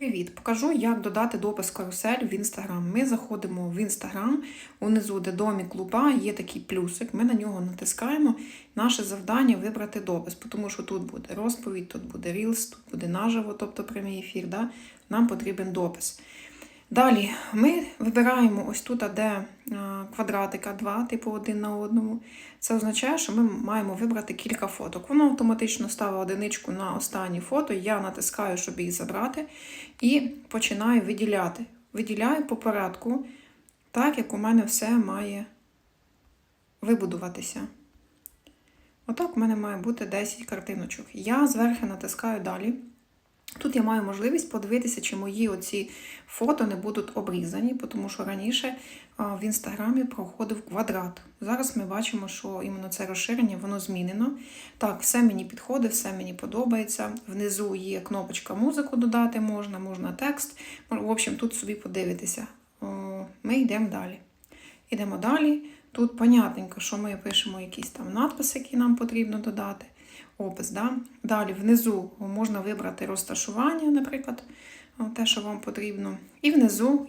Привіт! Покажу, як додати допис карусель в Інстаграм. Ми заходимо в Інстаграм, унизу, де домі клуба, є такий плюсик. Ми на нього натискаємо. Наше завдання вибрати допис, тому що тут буде розповідь, тут буде рілс, тут буде наживо, тобто прямий ефір. Да? Нам потрібен допис. Далі ми вибираємо ось тут, де квадратика 2, типу один на одному. Це означає, що ми маємо вибрати кілька фоток. Воно автоматично ставить одиничку на останнє фото. Я натискаю, щоб їх забрати, і починаю виділяти. Виділяю по порядку, так як у мене все має вибудуватися. Отак у мене має бути 10 картиночок. Я зверху натискаю далі. Тут я маю можливість подивитися, чи мої оці фото не будуть обрізані, тому що раніше в інстаграмі проходив квадрат. Зараз ми бачимо, що іменно це розширення воно змінено. Так, все мені підходить, все мені подобається. Внизу є кнопочка музику додати можна, можна текст. В общем, тут собі подивитися. Ми йдемо далі. Йдемо далі. Тут понятненько, що ми пишемо якісь там надписи, які нам потрібно додати опис. Да? Далі внизу можна вибрати розташування, наприклад, те, що вам потрібно. І внизу